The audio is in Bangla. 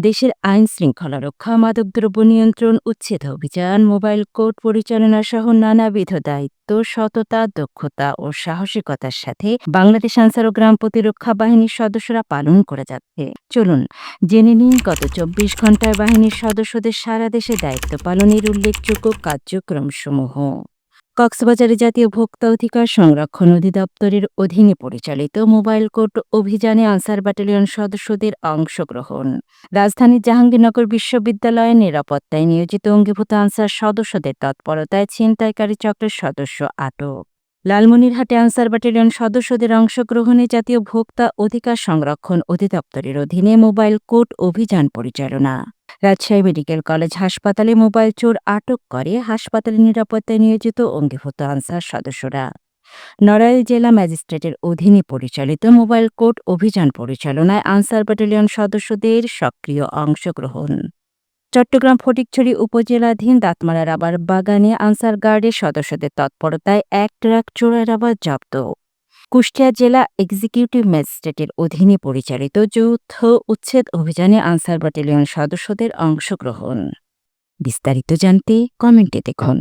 দেশের আইন শৃঙ্খলা রক্ষা, মাদকদ্রব্য নিয়ন্ত্রণ, উচ্ছেদ অভিযান, মোবাইল কোর্ট পরিচালনা সহ নানাবিধ দায়িত্ব, সততা, দক্ষতা ও সাহসিকতার সাথে বাংলাদেশ আনসার ও গ্রাম প্রতিরক্ষা বাহিনীর সদস্যরা পালন করে যাচ্ছে। চলুন, জেনে নিন গত চব্বিশ ঘন্টায় বাহিনীর সদস্যদের সারা দেশে দায়িত্ব পালনের উল্লেখযোগ্য কার্যক্রমসমূহ। কক্সবাজারে জাতীয় ভোক্তা অধিকার সংরক্ষণ অধিদপ্তরের অধীনে পরিচালিত মোবাইল কোর্ট অভিযানে আনসার ব্যাটালিয়ন সদস্যদের অংশগ্রহণ। রাজধানীর জাহাঙ্গীরনগর বিশ্ববিদ্যালয়ের নিরাপত্তায় নিয়োজিত অঙ্গীভূত আনসার সদস্যদের তৎপরতায় ছিনতাইকারী চক্রের সদস্য আটক। লালমনিরহাটে আনসার ব্যাটালিয়ন সদস্যদের অংশগ্রহণে জাতীয় ভোক্তা অধিকার সংরক্ষণ অধিদপ্তরের অধীনে মোবাইল কোর্ট অভিযান পরিচালনা রাজশাহী মেডিকেল কলেজ হাসপাতালে মোবাইল চোর আটক করে হাসপাতালে নিরাপত্তায় নিয়োজিত অঙ্গীভূত আনসার সদস্যরা। নড়াইল জেলা ম্যাজিস্ট্রেটের অধীনে পরিচালিত মোবাইল কোর্ট অভিযান পরিচালনায় আনসার ব্যাটালিয়ন সদস্যদের সক্রিয় অংশগ্রহণ। চট্টগ্রাম ফটিকছড়ি উপজেলাধীন দাঁতমারা রাবার বাগানে আনসার গার্ডের সদস্যদের তৎপরতায় এক ট্রাক চোরা রাবার জব্দ। কুষ্টিয়া জেলা এক্সিকিউটিভ ম্যাজিস্ট্রেটের অধীনে পরিচালিত যৌথ উচ্ছেদ অভিযানে আনসার ব্যাটালিয়ন সদস্যদের অংশগ্রহণ। বিস্তারিত জানতে কমেন্টে দেখুন।